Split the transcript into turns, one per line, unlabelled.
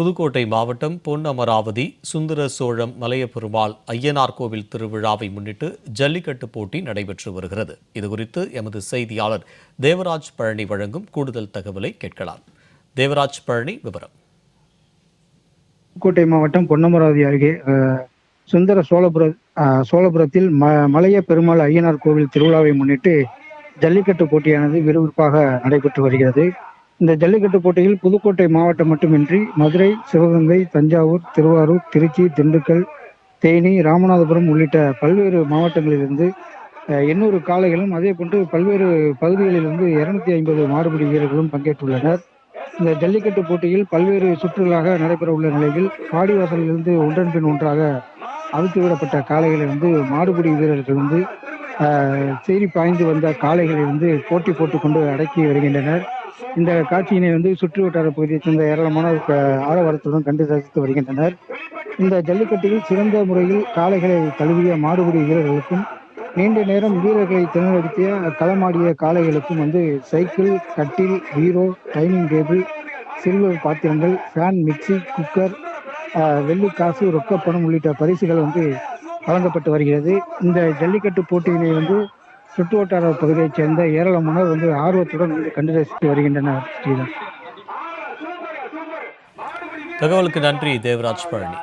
புதுக்கோட்டை மாவட்டம் பொன் அமராவதி சுந்தர சோழம் மலையப்பெருமாள் ஐயனார் கோவில் திருவிழாவை முன்னிட்டு ஜல்லிக்கட்டு போட்டி நடைபெற்று வருகிறது. இதுகுறித்து எமது செய்தியாளர் தேவராஜ் பழனி வழங்கும் கூடுதல் தகவலை கேட்கலாம். தேவராஜ் பழனி விவரம்.
புதுக்கோட்டை மாவட்டம் பொன்னமராவதி அருகே அஹ், சுந்தர சோழபுர சோழபுரத்தில் ம மலைய பெருமாள் ஐயனார் கோவில் திருவிழாவை முன்னிட்டு ஜல்லிக்கட்டு போட்டியானது விறுவிறுப்பாக நடைபெற்று வருகிறது. இந்த ஜல்லிக்கட்டு போட்டியில் புதுக்கோட்டை மாவட்டம் மட்டுமின்றி மதுரை சிவகங்கை தஞ்சாவூர் திருவாரூர் திருச்சி திண்டுக்கல் தேனி ராமநாதபுரம் உள்ளிட்ட பல்வேறு மாவட்டங்களிலிருந்து எண்ணூறு காளைகளும் அதே போன்று பல்வேறு பகுதிகளிலிருந்து இருநூத்தி ஐம்பது மாறுபடி வீரர்களும் பங்கேற்றுள்ளனர். இந்த ஜல்லிக்கட்டு போட்டியில் பல்வேறு சுற்றுகளாக நடைபெற உள்ள நிலையில் வாடிவாசலிலிருந்து ஒன்றன் பின் ஒன்றாக அவிழ்த்து விடப்பட்ட காளைகளை மாடுபிடி வீரர்கள் வந்து சீறி பாய்ந்து வந்த காளைகளை போட்டி போட்டுக்கொண்டு அடக்கி வருகின்றனர். இந்த காட்சியினை வந்து சுற்று வட்டார பகுதியைச் சேர்ந்த ஏராளமான ஆரவாரத்துடன் கண்டு ரசித்து வருகின்றனர். இந்த ஜல்லிக்கட்டில் சிறந்த முறையில் காளைகளை தழுவிய மாடுபிடி வீரர்களுக்கும் நீண்ட நேரம் வீரர்களை திணறடித்திய களமாடிய காளைகளுக்கும் வந்து சைக்கிள் கட்டில் ஹீரோ டைனிங் டேபிள் சில்வர் பாத்திரங்கள் ஃபேன் மிக்ஸி குக்கர் வெள்ளி காசு ரொக்கப்பணம் உள்ளிட்ட பரிசுகள் வந்து வழங்கப்பட்டு வருகிறது. இந்த ஜல்லிக்கட்டு போட்டியினை வந்து சுற்று வட்டார பகுதியைச் சேர்ந்த ஏராளமானோர் வந்து ஆர்வத்துடன் வந்து கண்டு ரசித்து வருகின்றனர் ஸ்ரீதர்.
தகவலுக்கு நன்றி தேவராஜ் பழனி.